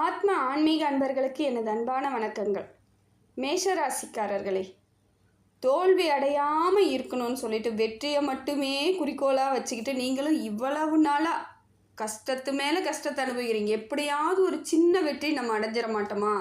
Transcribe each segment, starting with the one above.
ஆத்ம ஆன்மீக அன்பர்களுக்கு எனது அன்பான வணக்கங்கள். மேஷராசிக்காரர்களே தோல்வி அடையாமல் இருக்கணும்னு சொல்லிட்டு வெற்றியை மட்டுமே குறிக்கோளாக வச்சுக்கிட்டு நீங்களும் இவ்வளவு நாளாக கஷ்டத்து மேலே கஷ்டத்தை அனுபவிக்கிறீங்க. எப்படியாவது ஒரு சின்ன வெற்றி நம்ம அடைஞ்சிட மாட்டோமா?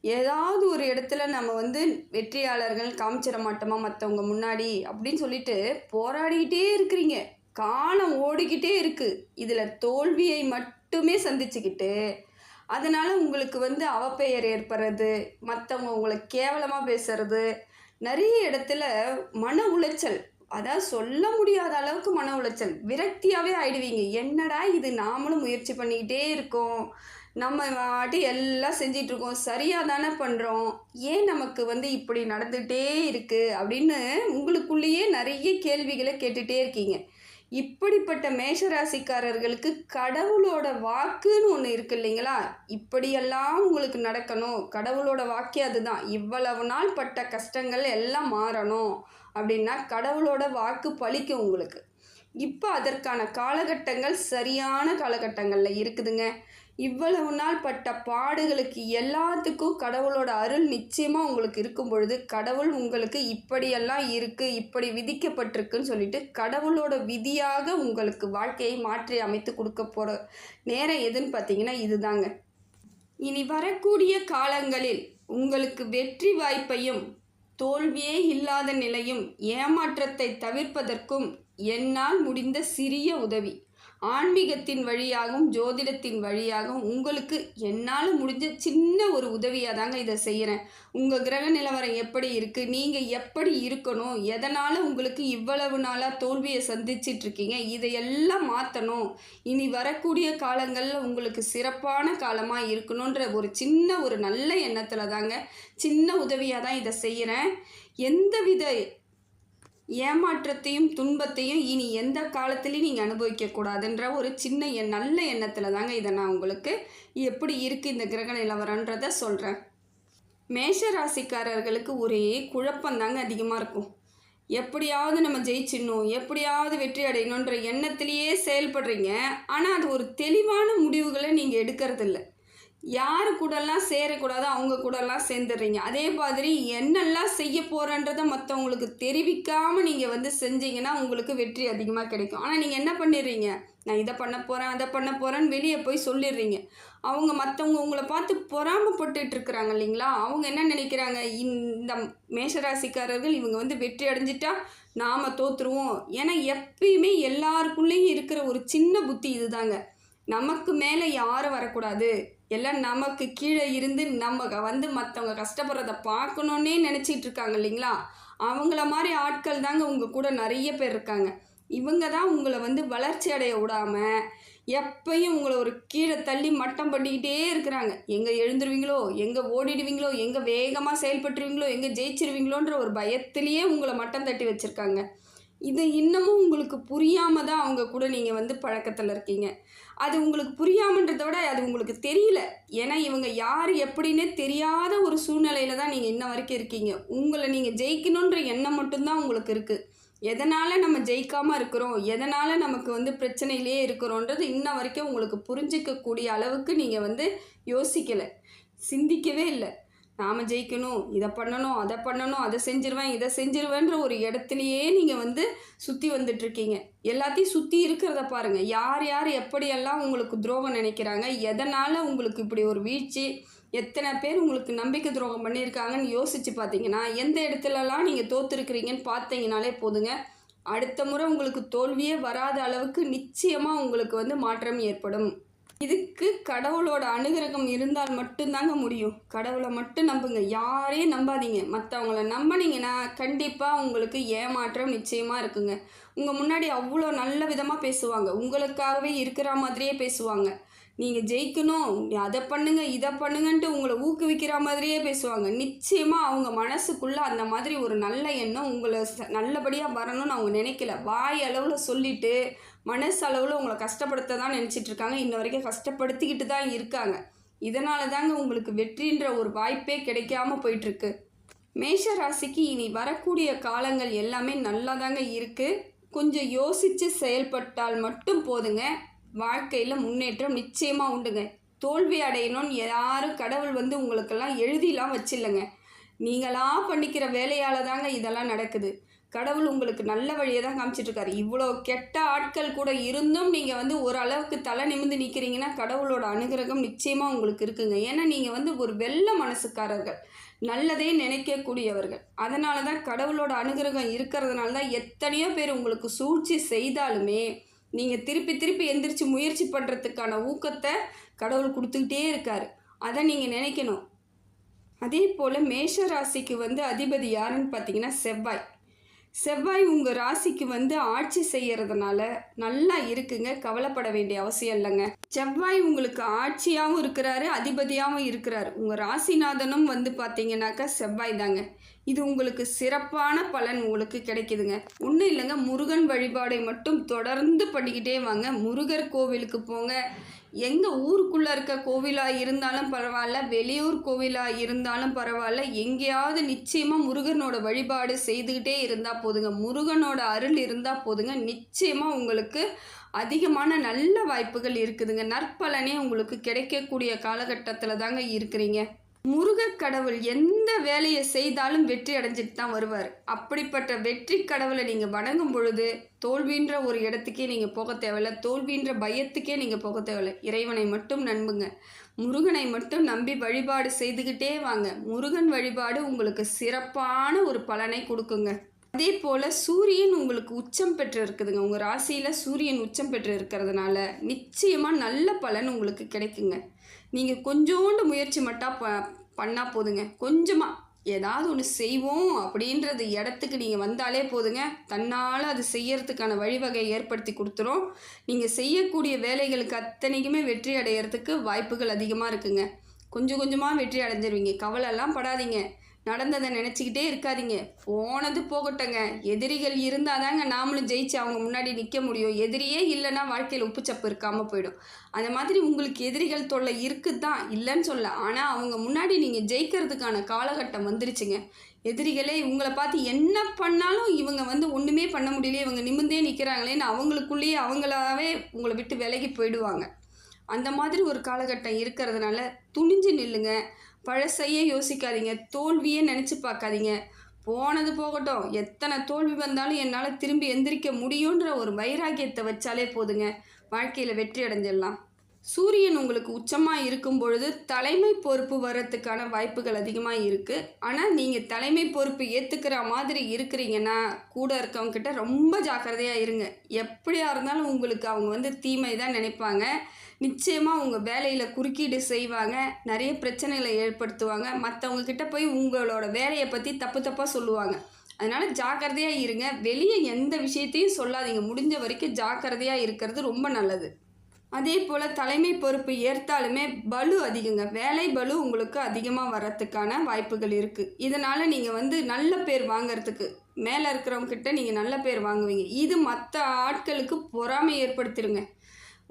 ஏதாவது ஒரு இடத்துல நம்ம வந்து வெற்றியாளர்கள் காமிச்சிட மாட்டோமா மற்றவங்க முன்னாடி? அப்படின்னு சொல்லிட்டு போராடிக்கிட்டே இருக்கிறீங்க. காலம் ஓடிக்கிட்டே இருக்குது இதில் தோல்வியை மட்டுமே சந்திச்சுக்கிட்டு அதனால் உங்களுக்கு வந்து அவப்பெயர் ஏற்படுறது மற்றவங்க உங்களை கேவலமாக பேசுறது நிறைய இடத்துல மன உளைச்சல் அதாவது சொல்ல முடியாத அளவுக்கு மன உளைச்சல் விரக்தியாகவே ஆயிடுவீங்க. என்னடா இது? நாமளும் முயற்சி பண்ணிக்கிட்டே இருக்கோம். நம்ம வாட்டி எல்லாம் செஞ்சிட்டு இருக்கோம். சரியாக தானே பண்ணுறோம் ஏன் நமக்கு வந்து இப்படி நடந்துகிட்டே இருக்குது அப்படின்னு உங்களுக்குள்ளேயே நிறைய கேள்விகளை கேட்டுகிட்டே இருக்கீங்க. இப்படிப்பட்ட மேஷராசிக்காரர்களுக்கு கடவுளோட வாக்குன்னு ஒன்று இருக்கு இல்லைங்களா? இப்படியெல்லாம் உங்களுக்கு நடக்கணும். கடவுளோட வாக்கே அதுதான். இவ்வளவு நாள் பட்ட கஷ்டங்கள் எல்லாம் மாறணும். அப்படின்னா கடவுளோட வாக்கு பலிக்கும் உங்களுக்கு. இப்போ அதற்கான காலகட்டங்கள் சரியான காலகட்டங்களில் இருக்குதுங்க. இவ்வளவு நாள் பட்ட பாடுகளுக்கு எல்லாத்துக்கும் கடவுளோட அருள் நிச்சயமாக உங்களுக்கு இருக்கும் பொழுது கடவுள் உங்களுக்கு இப்படியெல்லாம் இருக்குது இப்படி விதிக்கப்பட்டிருக்குன்னு சொல்லிட்டு கடவுளோட விதியாக உங்களுக்கு வாழ்க்கையை மாற்றி அமைத்து கொடுக்க போகிற நேரம் எதுன்னு பார்த்தீங்கன்னா இதுதாங்க. இனி வரக்கூடிய காலங்களில் உங்களுக்கு வெற்றி வாய்ப்பையும் தோல்வியே இல்லாத நிலையும் ஏமாற்றத்தை தவிர்ப்பதற்கும் என்னால் முடிந்த சிறிய உதவி. ஆன்மீகத்தின் வழியாகவும் ஜோதிடத்தின் வழியாகவும் உங்களுக்கு என்னால் முடிஞ்ச சின்ன ஒரு உதவியாக தாங்க இதை செய்கிறேன் உங்கள் கிரக நிலவரம் எப்படி இருக்குது நீங்கள் எப்படி இருக்கணும்? எதனால் உங்களுக்கு இவ்வளவு நாளாக தோல்வியை சந்திச்சிட்ருக்கீங்க இதையெல்லாம் மாற்றணும் இனி வரக்கூடிய காலங்களில் உங்களுக்கு சிறப்பான காலமாக இருக்கணுன்ற ஒரு சின்ன ஒரு நல்ல எண்ணத்தில் தாங்க சின்ன உதவியாக தான் இதை செய்கிறேன் எந்தவித ஏமாற்றத்தையும் துன்பத்தையும் இனி எந்த காலத்துலேயும் நீங்கள் அனுபவிக்கக்கூடாதுன்ற ஒரு சின்ன எண் நல்ல எண்ணத்தில் தாங்க இதை நான் உங்களுக்கு எப்படி இருக்குது இந்த கிரக நிலவரன்றதை சொல்கிறேன் மேஷ ராசிக்காரர்களுக்கு ஒரே குழப்பந்தாங்க அதிகமாக இருக்கும். எப்படியாவது நம்ம ஜெயிச்சிடணும் எப்படியாவது வெற்றி அடையணுன்ற எண்ணத்திலேயே செயல்படுறீங்க. ஆனால் அது ஒரு தெளிவான முடிவுகளை நீங்கள் எடுக்கிறதில்ல. யார் கூடலாம் சேரக்கூடாதோ அவங்க கூடலாம் சேர்ந்துடுறீங்க. அதே மாதிரி என்னெல்லாம் செய்ய போகிறன்றதை மற்றவங்களுக்கு தெரிவிக்காமல் நீங்கள் வந்து செஞ்சீங்கன்னா உங்களுக்கு வெற்றி அதிகமாக கிடைக்கும். ஆனால் நீங்கள் என்ன பண்ணிடுறீங்க? நான் இதை பண்ண போகிறேன் அதை பண்ண போகிறேன்னு வெளியே போய் சொல்லிடுறீங்க. அவங்க மற்றவங்க உங்களை பார்த்து பொறாமப்பட்டுட்டு இருக்கிறாங்க இல்லைங்களா? அவங்க என்ன நினைக்கிறாங்க? இந்த மேஷராசிக்காரர்கள் இவங்க வந்து வெற்றி அடைஞ்சிட்டா நாம் தோற்றுருவோம் ஏன்னா எப்பயுமே எல்லாருக்குள்ளேயும் இருக்கிற ஒரு சின்ன புத்தி இதுதாங்க. நமக்கு மேலே யாரும் வரக்கூடாது. எல்லாம் நமக்கு கீழே இருந்து நம்ம வந்து மற்றவங்க கஷ்டப்படுறத பார்க்கணுன்னே நினச்சிட்டு இருக்காங்க இல்லைங்களா? அவங்கள மாதிரி ஆட்கள் தாங்க உங்கள் கூட நிறைய பேர் இருக்காங்க. இவங்க தான் உங்களை வந்து வளர்ச்சி அடைய விடாமல் எப்பயும் உங்களை ஒரு கீழே தள்ளி மட்டம் பண்ணிக்கிட்டே இருக்கிறாங்க. எங்கே எழுந்துருவீங்களோ எங்கே ஓடிடுவீங்களோ எங்கே வேகமாக செயல்பட்டுருவீங்களோ எங்கே ஜெயிச்சிருவீங்களோன்ற ஒரு பயத்திலேயே உங்களை மட்டம் தட்டி வச்சுருக்காங்க. இது இன்னமும் உங்களுக்கு புரியாமல் தான் அவங்க கூட நீங்கள் வந்து பழக்கத்தில் இருக்கீங்க. அது உங்களுக்கு புரியாமன்றதை விட அது உங்களுக்கு தெரியல. ஏன்னா இவங்க யார் எப்படின்னே தெரியாத ஒரு சூழ்நிலையில் தான் நீங்கள் இன்ன வரைக்கும் இருக்கீங்க. உங்களை நீங்கள் ஜெயிக்கணுன்ற எண்ணம் மட்டும்தான் உங்களுக்கு இருக்குது எதனால் நம்ம ஜெயிக்காமல் இருக்கிறோம்? எதனால் நமக்கு வந்து பிரச்சனையிலே இருக்கிறோன்றது இன்ன வரைக்கும் உங்களுக்கு புரிஞ்சிக்கக்கூடிய அளவுக்கு நீங்கள் வந்து யோசிக்கலை. சிந்திக்கவே இல்லை. நாம் ஜெயிக்கணும் இதை பண்ணணும் அதை பண்ணணும் அதை செஞ்சிருவேன் இதை செஞ்சிருவேன்ற ஒரு இடத்துலையே நீங்கள் வந்து சுற்றி வந்துட்ருக்கீங்க எல்லாத்தையும் சுற்றி இருக்கிறத பாருங்கள் யார் யார் எப்படியெல்லாம் உங்களுக்கு துரோகம் நினைக்கிறாங்க எதனால் உங்களுக்கு இப்படி ஒரு வீழ்ச்சி எத்தனை பேர் உங்களுக்கு நம்பிக்கை துரோகம் பண்ணியிருக்காங்கன்னு யோசித்து பார்த்தீங்கன்னா எந்த இடத்துலலாம் நீங்கள் தோற்றுருக்கிறீங்கன்னு பார்த்தீங்கனாலே போதுங்க. அடுத்த முறை உங்களுக்கு தோல்வியே வராத அளவுக்கு நிச்சயமாக உங்களுக்கு வந்து மாற்றம் ஏற்படும். இதுக்கு கடவுளோட அனுகிரகம் இருந்தால் மட்டும்தாங்க முடியும். கடவுளை மட்டும் நம்புங்க. யாரையும் நம்பாதீங்க. மற்றவங்கள நம்பினீங்கன்னா கண்டிப்பாக உங்களுக்கு ஏமாற்றம் நிச்சயமாக இருக்குங்க. உங்கள் முன்னாடி அவ்வளோ நல்ல விதமாக பேசுவாங்க. உங்களுக்காகவே இருக்கிற மாதிரியே பேசுவாங்க. நீங்கள் ஜெயிக்கணும் அதை பண்ணுங்க இதை பண்ணுங்கன்ட்டு உங்களை ஊக்குவிக்கிற மாதிரியே பேசுவாங்க. நிச்சயமாக அவங்க மனசுக்குள்ளே அந்த மாதிரி ஒரு நல்ல எண்ணம் உங்களை நல்லபடியாக வரணும்னு அவங்க நினைக்கல. வாய் அளவில் சொல்லிவிட்டு மனசு அளவில் உங்களை கஷ்டப்படுத்த தான் நினச்சிட்ருக்காங்க. இன்ன வரைக்கும் கஷ்டப்படுத்திக்கிட்டு தான் இருக்காங்க. இதனால தாங்க உங்களுக்கு வெற்றின்ற ஒரு வாய்ப்பே கிடைக்காம போயிட்டுருக்கு மேஷ ராசிக்கு இனி வரக்கூடிய காலங்கள் எல்லாமே நல்லா தாங்க இருக்குது கொஞ்சம் யோசித்து செயல்பட்டால் மட்டும் போதுங்க. வாழ்க்கையில் முன்னேற்றம் நிச்சயமாக உண்டுங்க. தோல்வி அடையணும்னு யாரும் கடவுள் வந்து உங்களுக்கெல்லாம் எழுதிலாம் வச்சில்லைங்க. நீங்களா பண்ணிக்கிற வேலையால் தாங்க இதெல்லாம் நடக்குது. கடவுள் உங்களுக்கு நல்ல வழியை தான் காமிச்சிட்ருக்காரு. இவ்வளோ கெட்ட ஆட்கள் கூட இருந்தும் நீங்கள் வந்து ஓரளவுக்கு தலை நிமிந்து நிற்கிறீங்கன்னா கடவுளோட அனுகிரகம் நிச்சயமாக உங்களுக்கு இருக்குங்க. ஏன்னா நீங்கள் வந்து ஒரு வெள்ள மனசுக்காரர்கள். நல்லதே நினைக்கக்கூடியவர்கள். அதனால தான் கடவுளோட அனுகிரகம் இருக்கிறதுனால தான் எத்தனையோ பேர் உங்களுக்கு சூழ்ச்சி செய்தாலுமே நீங்கள் திருப்பி திருப்பி எந்திரிச்சு முயற்சி பண்ணுறதுக்கான ஊக்கத்தை கடவுள் கொடுத்துக்கிட்டே இருக்கார். அதை நீங்கள் நினைக்கணும். அதே போல் மேஷ ராசிக்கு வந்து அதிபதி யாருன்னு பார்த்தீங்கன்னா செவ்வாய். செவ்வாய் உங்கள் ராசிக்கு வந்து ஆட்சி செய்யறதுனால நல்லா இருக்குங்க. கவலைப்பட வேண்டிய அவசியம் இல்லைங்க. செவ்வாய் உங்களுக்கு ஆட்சியாகவும் இருக்கிறாரு அதிபதியாகவும் இருக்கிறாரு. உங்கள் ராசிநாதனும் வந்து பார்த்தீங்கன்னாக்கா செவ்வாய் தாங்க. இது உங்களுக்கு சிறப்பான பலன் உங்களுக்கு கிடைக்குதுங்க. ஒன்றும் இல்லைங்க முருகன் வழிபாடை மட்டும் தொடர்ந்து பண்ணிக்கிட்டே வாங்க. முருகர் கோவிலுக்கு போங்க. எந்த ஊருக்குள்ளே இருக்க கோவிலாக இருந்தாலும் பரவாயில்ல வெளியூர் கோவிலாக இருந்தாலும் பரவாயில்ல எங்கேயாவது நிச்சயமாக முருகனோட வழிபாடு செய்துக்கிட்டே இருந்தால் போதுங்க. முருகனோட அருள் இருந்தால் போதுங்க. நிச்சயமாக உங்களுக்கு அதிகமான நல்ல வாய்ப்புகள் இருக்குதுங்க. நற்பலனே உங்களுக்கு கிடைக்கக்கூடிய காலகட்டத்தில் தாங்க இருக்கிறீங்க. முருகக் கடவுள் எந்த வேலையை செய்தாலும் வெற்றி அடைஞ்சிட்டு தான் வருவார். அப்படிப்பட்ட வெற்றி கடவுளை நீங்கள் வணங்கும் பொழுது தோல்வின்ற ஒரு இடத்துக்கே நீங்கள் போக தேவையில்ல தோல்வின்ற பயத்துக்கே நீங்கள் போக தேவையில்ல. இறைவனை மட்டும் நம்புங்க. முருகனை மட்டும் நம்பி வழிபாடு செய்துக்கிட்டே வாங்க. முருகன் வழிபாடு உங்களுக்கு சிறப்பான ஒரு பலனை கொடுக்குங்க. அதே போல் சூரியன் உங்களுக்கு உச்சம் பெற்று இருக்குதுங்க உங்கள் ராசியில் சூரியன் உச்சம் பெற்று இருக்கிறதுனால நிச்சயமாக நல்ல பலன் உங்களுக்கு கிடைக்குங்க. நீங்கள் கொஞ்சோண்டு முயற்சி மட்டும் ப பண்ணால் போதுங்க. கொஞ்சமாக ஏதாவது ஒன்று செய்வோம் அப்படின்றது இடத்துக்கு நீங்கள் வந்தாலே போதுங்க. தன்னால் அது செய்யறதுக்கான வழிவகை ஏற்படுத்தி கொடுத்துரும். நீங்கள் செய்யக்கூடிய வேலைகளுக்கு அத்தனைக்குமே வெற்றி அடையிறதுக்கு வாய்ப்புகள் அதிகமாக இருக்குங்க. கொஞ்சம் கொஞ்சமாக வெற்றி அடைஞ்சிருவீங்க. கவலைலாம் படாதீங்க. நடந்ததை நினச்சிக்கிட்டே இருக்காதீங்க. போனது போகட்டங்க. எதிரிகள் இருந்தால் தாங்க நாமளும் ஜெயிச்சு அவங்க முன்னாடி நிற்க முடியும். எதிரியே இல்லைன்னா வாழ்க்கையில் உப்புச்சப்பு இருக்காமல் போயிடும். அந்த மாதிரி உங்களுக்கு எதிரிகள் தொல்லை இருக்குது தான் இல்லைன்னு சொல்ல. ஆனால் அவங்க முன்னாடி நீங்கள் ஜெயிக்கிறதுக்கான காலகட்டம் வந்துருச்சுங்க. எதிரிகளே இவங்களை பார்த்து என்ன பண்ணாலும் இவங்க வந்து ஒன்றுமே பண்ண முடியல. இவங்க நிமிந்தே நிற்கிறாங்களேன்னு அவங்களுக்குள்ளேயே அவங்களாவே உங்களை விட்டு விலகி போயிடுவாங்க. அந்த மாதிரி ஒரு காலகட்டம் இருக்கிறதுனால துணிஞ்சு நில்லுங்க. பழசையே யோசிக்காதீங்க தோல்வியே நினச்சி பார்க்காதீங்க. போனது போகட்டும் எத்தனை தோல்வி வந்தாலும் என்னால் திரும்பி எந்திரிக்க முடியுன்ற ஒரு வைராக்கியத்தை வச்சாலே போதுங்க. வாழ்க்கையில் வெற்றி அடைஞ்சிடலாம். சூரியன் உங்களுக்கு உச்சமாக இருக்கும் பொழுது தலைமை பொறுப்பு வர்றதுக்கான வாய்ப்புகள் அதிகமாக இருக்குது ஆனால் நீங்கள் தலைமை பொறுப்பு ஏற்றுக்கிற மாதிரி இருக்கிறீங்கன்னா கூட இருக்கவங்கக்கிட்ட ரொம்ப ஜாக்கிரதையாக இருங்க. எப்படியா இருந்தாலும் உங்களுக்கு அவங்க வந்து தீமை தான் நினைப்பாங்க. நிச்சயமாக உங்கள் வேலையில் குறுக்கீடு செய்வாங்க. நிறைய பிரச்சனைகளை ஏற்படுத்துவாங்க. மற்றவங்கக்கிட்ட போய் உங்களோட வேலையை பற்றி தப்பு தப்பாக சொல்லுவாங்க. அதனால் ஜாக்கிரதையாக இருங்க. வெளியே எந்த விஷயத்தையும் சொல்லாதீங்க. முடிஞ்ச வரைக்கும் ஜாக்கிரதையாக இருக்கிறது ரொம்ப நல்லது. அதே போல் தலைமை பொறுப்பு ஏற்றாலுமே பலு அதிகங்க. வேலை பலு உங்களுக்கு அதிகமாக வர்றதுக்கான வாய்ப்புகள் இருக்குது இதனால் நீங்கள் வந்து நல்ல பேர் வாங்குறதுக்கு மேலே இருக்கிறவங்கக்கிட்ட நீங்கள் நல்ல பேர் வாங்குவீங்க. இது மற்ற ஆட்களுக்கு பொறாமை ஏற்படுத்திடுங்க.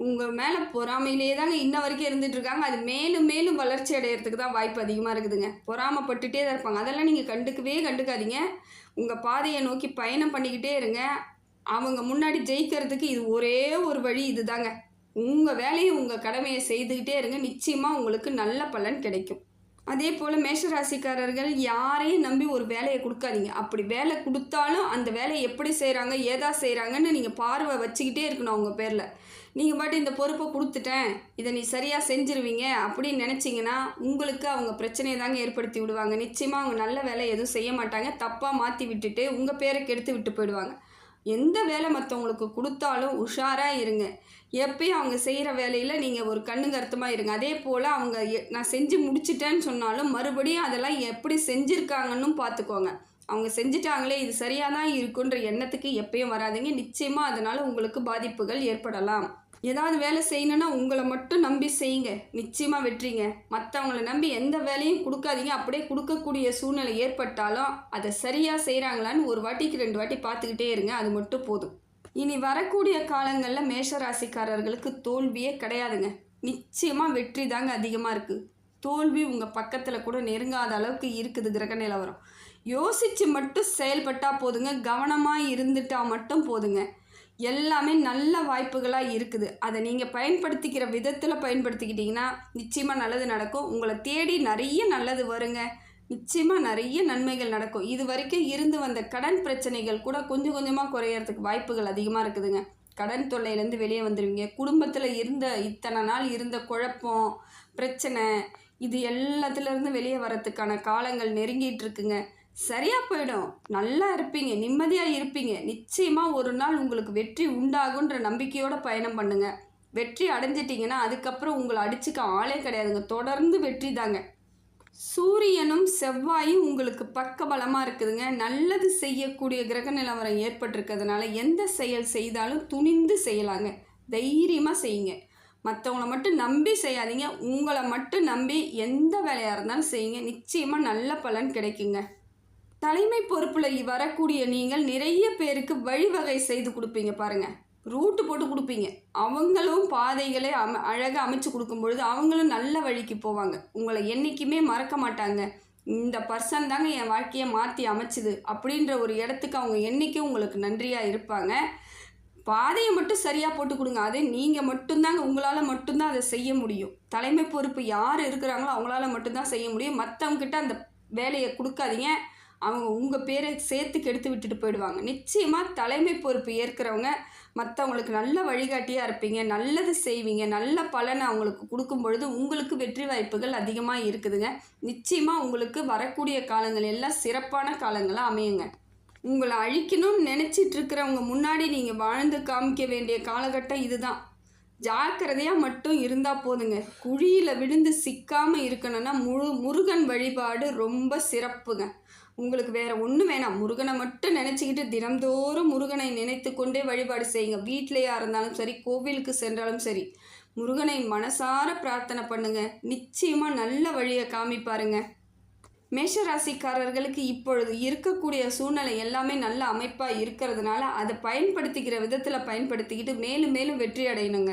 உங்கள் மேலே பொறாமையிலே தாங்க இன்ன வரைக்கும் இருந்துட்டு இருக்காங்க. அது மேலும் மேலும் வளர்ச்சி அடையிறதுக்கு தான் வாய்ப்பு அதிகமாக இருக்குதுங்க. பொறாமப்பட்டுட்டே தான் இருப்பாங்க. அதெல்லாம் நீங்கள் கண்டுக்கவே கண்டுக்காதீங்க. உங்கள் பாதையை நோக்கி பயணம் பண்ணிக்கிட்டே இருங்க. அவங்க முன்னாடி ஜெயிக்கிறதுக்கு இது ஒரே ஒரு வழி இதுதாங்க. உங்கள் வேலையை உங்கள் கடமையை செய்துக்கிட்டே இருங்க. நிச்சயமாக உங்களுக்கு நல்ல பலன் கிடைக்கும். அதே போல் மேஷராசிக்காரர்கள் யாரையும் நம்பி ஒரு வேலையை கொடுக்காதீங்க. அப்படி வேலை கொடுத்தாலும் அந்த வேலையை எப்படி செய்கிறாங்க ஏதா செய்கிறாங்கன்னு நீங்கள் பார்வை வச்சுக்கிட்டே இருக்கணும் அவங்க பேரில். நீங்கள் பாட்டு இந்த பொறுப்பை கொடுத்துட்டேன் இதை நீ சரியாக செஞ்சுருவீங்க அப்படின்னு நினச்சிங்கன்னா உங்களுக்கு அவங்க பிரச்சனையை தாங்க ஏற்படுத்தி விடுவாங்க. நிச்சயமாக அவங்க நல்ல வேலை எதுவும் செய்ய மாட்டாங்க. தப்பாக மாற்றி விட்டுட்டு உங்கள் பேரை கெடுத்து விட்டு போயிடுவாங்க. எந்த வேலை மற்றவங்களுக்கு கொடுத்தாலும் உஷாராக இருங்க. எப்பயும் அவங்க செய்கிற வேலையில் நீங்கள் ஒரு கண்ணு கருத்துமாக இருங்க. அதே போல் அவங்க எ- நான் செஞ்சு முடிச்சிட்டேன்னு சொன்னாலும் மறுபடியும் அதெல்லாம் எப்படி செஞ்சுருக்காங்கன்னு பார்த்துக்கோங்க அவங்க செஞ்சிட்டாங்களே இது சரியாக தான் இருக்குன்ற எண்ணத்துக்கு எப்பயும் வராதீங்க. நிச்சயமாக அதனால் உங்களுக்கு பாதிப்புகள் ஏற்படலாம். ஏதாவது வேலை செய்யணும்னா உங்களை மட்டும் நம்பி செய்யுங்க. நிச்சயமாக வெற்றிங்க. மற்றவங்கள நம்பி எந்த வேலையும் கொடுக்காதீங்க. அப்படியே கொடுக்கக்கூடிய சூழ்நிலை ஏற்பட்டாலும் அதை சரியாக செய்கிறாங்களான்னு ஒரு வாட்டிக்கு ரெண்டு வாட்டி பார்த்துக்கிட்டே இருங்க. அது மட்டும் போதும். இனி வரக்கூடிய காலங்களில் மேஷராசிக்காரர்களுக்கு தோல்வியே கிடையாதுங்க. நிச்சயமாக வெற்றி தாங்க அதிகமாக இருக்குது தோல்வி உங்கள் பக்கத்தில் கூட நெருங்காத அளவுக்கு இருக்குது கிரக நிலவரம். யோசித்து மட்டும் செயல்பட்டால் போதுங்க. கவனமாக இருந்துட்டால் மட்டும் போதுங்க. எல்லாமே நல்ல வாய்ப்புகளாக இருக்குது. அதை நீங்கள் பயன்படுத்திக்கிற விதத்தில் பயன்படுத்திக்கிட்டிங்கன்னா நிச்சயமாக நல்லது நடக்கும். உங்களை தேடி நிறைய நல்லது வருங்க. நிச்சயமாக நிறைய நன்மைகள் நடக்கும். இது வரைக்கும் இருந்து வந்த கடன் பிரச்சனைகள் கூட கொஞ்சம் கொஞ்சமாக குறையறதுக்கு வாய்ப்புகள் அதிகமாக இருக்குதுங்க. கடன் தொல்லையிலேருந்து வெளியே வந்துடுவீங்க குடும்பத்தில் இருந்த இத்தனை நாள் இருந்த குழப்பம் பிரச்சனை இது எல்லாத்துலேருந்து வெளியே வரத்துக்கான காலங்கள் நெருங்கிட்டு இருக்குங்க. சரியாக போயிடும். நல்லா இருப்பீங்க நிம்மதியாக இருப்பீங்க. நிச்சயமாக ஒரு நாள் உங்களுக்கு வெற்றி உண்டாகுன்ற நம்பிக்கையோட பயணம் பண்ணுங்க. வெற்றி அடைஞ்சிட்டிங்கன்னா அதுக்கப்புறம் உங்களை அடிச்சுக்க ஆளே கிடையாதுங்க. தொடர்ந்து வெற்றி தாங்க. சூரியனும் செவ்வாயும் உங்களுக்கு பக்கபலமாக இருக்குதுங்க. நல்லது செய்யக்கூடிய கிரக நிலவரம் ஏற்பட்டிருக்கிறதுனால எந்த செயல் செய்தாலும் துணிந்து செய்யலாங்க. தைரியமாக செய்யுங்க. மற்றவங்கள மட்டும் நம்பி செய்யாதீங்க. உங்களை மட்டும் நம்பி எந்த வேலையாக இருந்தாலும் செய்யுங்க. நிச்சயமாக நல்ல பலன் கிடைக்குங்க. தலைமை பொறுப்பில் வரக்கூடிய நீங்கள் நிறைய பேருக்கு வழிவகை செய்து கொடுப்பீங்க பாருங்கள் ரூட்டு போட்டு கொடுப்பீங்க. அவங்களும் பாதைகளை அம அழகாக அமைச்சு கொடுக்கும் பொழுது அவங்களும் நல்ல வழிக்கு போவாங்க. உங்களை என்றைக்குமே மறக்க மாட்டாங்க. இந்த பர்சன் தாங்க என் வாழ்க்கையை மாற்றி அமைச்சுது அப்படின்ற ஒரு இடத்துக்கு அவங்க என்றைக்கும் உங்களுக்கு நன்றியாக இருப்பாங்க. பாதையை மட்டும் சரியாக போட்டு கொடுங்க. அது நீங்கள் மட்டும்தாங்க உங்களால் மட்டும்தான் அதை செய்ய முடியும். தலைமை பொறுப்பு யார் இருக்கிறாங்களோ அவங்களால மட்டும்தான் செய்ய முடியும். மற்றவங்கக்கிட்ட அந்த வேலையை கொடுக்காதீங்க. அவங்க உங்கள் பேரை சேர்த்து கெடுத்து விட்டுட்டு போயிடுவாங்க. நிச்சயமாக தலைமை பொறுப்பு ஏற்கிறவங்க மற்றவங்களுக்கு நல்ல வழிகாட்டியாக இருப்பீங்க நல்லது செய்வீங்க நல்ல பலனை அவங்களுக்கு கொடுக்கும் பொழுது உங்களுக்கு வெற்றி வாய்ப்புகள் அதிகமாக இருக்குதுங்க. நிச்சயமாக உங்களுக்கு வரக்கூடிய காலங்கள் எல்லாம் சிறப்பான காலங்களாக அமையுங்க. உங்களை அழிக்கணும்னு நினச்சிட்டு இருக்கிறவங்க முன்னாடி நீங்கள் வாழ்ந்து காமிக்க வேண்டிய காலகட்டம் இதுதான். ஜாக்கிரதையாக மட்டும் இருந்தால் போதுங்க. குழியில் விழுந்து சிக்காமல் இருக்கணும்னா முழு முருகன் வழிபாடு ரொம்ப சிறப்புங்க. உங்களுக்கு வேற ஒன்றும் வேணாம். முருகனை மட்டும் நினச்சிக்கிட்டு தினம்தோறும் முருகனை நினைத்து கொண்டே வழிபாடு செய்யுங்க. வீட்டிலையா இருந்தாலும் சரி கோவிலுக்கு சென்றாலும் சரி. முருகனை மனசார பிரார்த்தனை பண்ணுங்க. நிச்சயமாக நல்ல வழியை காமிப்பாருங்க. மேஷராசிக்காரர்களுக்கு இப்பொழுது இருக்கக்கூடிய சூழ்நிலை எல்லாமே நல்ல அமைப்பாக இருக்கிறதுனால அதை பயன்படுத்திக்கிற விதத்தில் பயன்படுத்திக்கிட்டு மேலும் மேலும் வெற்றி அடையணுங்க.